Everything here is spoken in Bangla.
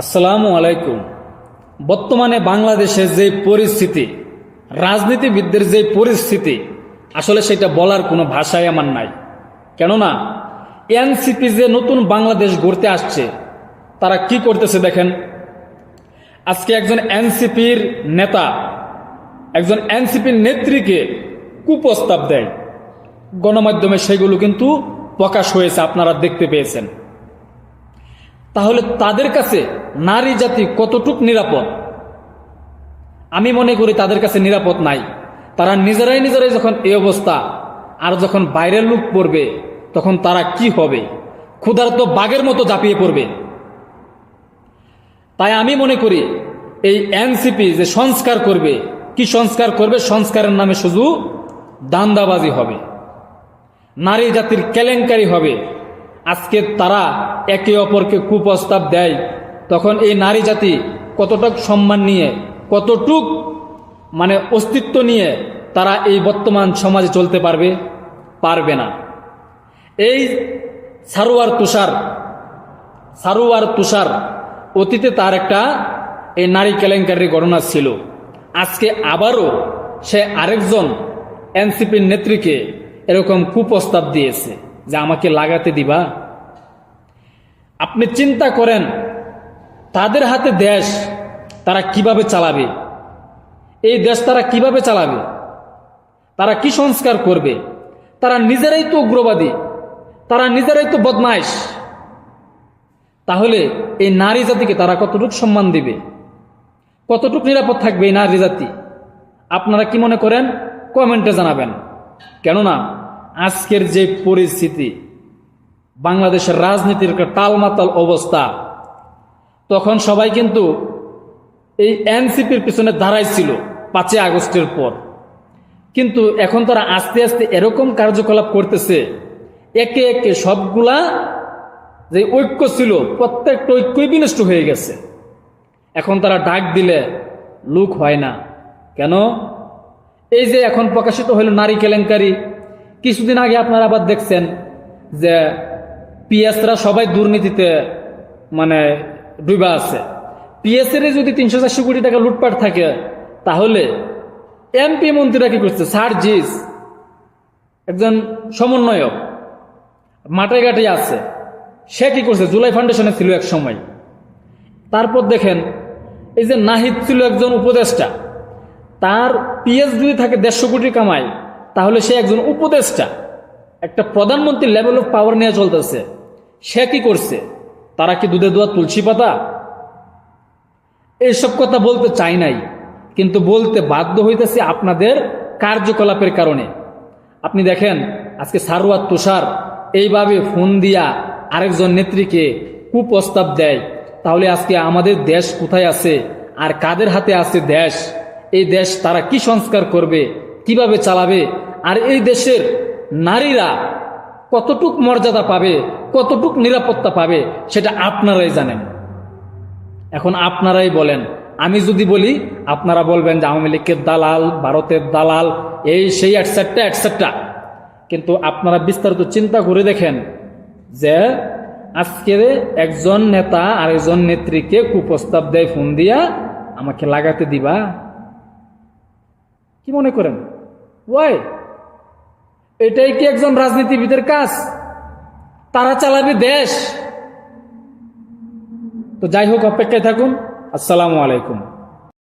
আসসালামু আলাইকুম। বর্তমানে বাংলাদেশের যে পরিস্থিতি, রাজনীতিবিদদের যে পরিস্থিতি, আসলে সেটা বলার কোনো ভাষাই আমার নাই। কেননা, এনসিপি যে নতুন বাংলাদেশ গড়তে আসছে, তারা কি করতেছে দেখেন? আজকে একজন এনসিপির নেতা, একজন এনসিপির নেত্রীকে কুপ্রস্তাব দেয়। গণমাধ্যমে সেগুলো কিন্তু প্রকাশ হয়েছে, আপনারা দেখতে পেয়েছেন। তাহলে তাদের কাছে নারী জাতি কতটুক নিরাপদ? আমি মনে করি তাদের কাছে নিরাপদ নাই। তারা নিজেরাই নিজেরাই যখন এই অবস্থা, আর যখন বাইরের লোক পড়বে, তখন তারা কি হবে? ক্ষুধার্ত বাঘের মতো ঝাঁপিয়ে পড়বে। তাই আমি মনে করি, এই এনসিপি যে সংস্কার করবে, কি সংস্কার করবে? সংস্কারের নামে শুধু দান্দাবাজি হবে। নারী জাতির কেলেঙ্কারি হবে। আজকে তারা একে অপরকে কুপ্রস্তাব দেয়। তখন এই নারী জাতি কতটুক সম্মান নিয়ে, কতটুক মানে অস্তিত্ব নিয়ে তারা এই বর্তমান সমাজে চলতে পারবে পারবে না। এই সারোয়ার তুষার সারোয়ার তুষার অতীতে তার একটা এই নারী কেলেঙ্কারির ঘটনা ছিল। আজকে আবারও সে আরেকজন এনসিপির নেত্রীকে এরকম কুপ্রস্তাব দিয়েছে। যে আমাকে লাগাতে দিবা। আপনি চিন্তা করেন, তাদের হাতে দেশ তারা কীভাবে চালাবে? এই দেশ তারা কীভাবে চালাবে? তারা কি সংস্কার করবে? তারা নিজেরাই তো উগ্রবাদী, তারা নিজেরাই তো বদমাইশ তাহলে এই নারী জাতিকে তারা কতটুকু সম্মান দিবে? কতটুকু নিরাপদ থাকবে এই নারী জাতি? আপনারা কি মনে করেন? কমেন্টে জানাবেন। কেননা আজকের যে পরিস্থিতি, বাংলাদেশের রাজনীতির টালমাতাল অবস্থা, তখন সবাই কিন্তু এই এনসিপির পিছনে দাঁড়াইছিল পাঁচই আগস্টের পর। কিন্তু এখন তারা আস্তে আস্তে এরকম কার্যকলাপ করতেছে, একে একে সবগুলা যে ঐক্য ছিল, প্রত্যেকটা ঐক্যই বিনষ্ট হয়ে গেছে। এখন তারা ডাক দিলে লুক হয় না। কেন? এই যে এখন প্রকাশিত হইল নারী কেলেঙ্কারি কিছুদিন আগে আপনারা আবার দেখছেন যে পিএসরা সবাই দুর্নীতিতে মানে ডুবা আছে। পিএসের যদি তিনশো চারশো কোটি টাকা লুটপাট থাকে, তাহলে এমপি মন্ত্রীরা কি করছে? সার জিস একজন সমন্বয়ক মাঠে ঘাটে আছে। সে কি করছে? জুলাই ফাউন্ডেশনে ছিল এক সময়। তারপর দেখেন, এই যে নাহিদ ছিল একজন উপদেষ্টা, তার পিএস যদি থাকে দেড়শো কোটি কামায় তাহলে সে একজন উপদেষ্টা। একটা প্রধানমন্ত্রী লেভেল অফ পাওয়ার নিয়ে চলতেছে। সে কি করছে? তারা কি দুধে দোয়া তুলসী পাতা? এইসব কথা বলতে চাই নাই, কিন্তু বলতে বাধ্য হইতেছে আপনাদের কার্যকলাপের কারণে। আপনি দেখেন, আজকে সারোয়ার তুষার এইভাবে ফোন দিয়া আরেকজন নেত্রীকে কুপ্রস্তাব দেয়। তাহলে আজকে আমাদের দেশ কোথায় আছে? আর কাদের হাতে আছে দেশ? এই দেশ তারা কি সংস্কার করবে? কীভাবে চালাবে? আর এই দেশের নারীরা কতটুক মর্যাদা পাবে, কতটুক নিরাপত্তা পাবে, সেটা আপনারাই জানেন। এখন আপনারাই বলেন, আমি যদি বলি, আপনারা বলবেন যে আওয়ামী লীগের দালাল, ভারতের দালাল, এই সেই একসাটটা একসাটটা কিন্তু আপনারা বিস্তারিত চিন্তা করে দেখেন যে আজকে একজন নেতা আর একজন নেত্রীকে কুপ্রস্তাব দেয়, ফোন দিয়া আমাকে লাগাতে দিবা। কি মনে করেন? ওয়াই এটাই কি একজন রাজনীতিবিদের কাজ? তারা চালাবে দেশ। তো যাই হোক, অপেক্ষায় থাকুন। আসসালামু আলাইকুম।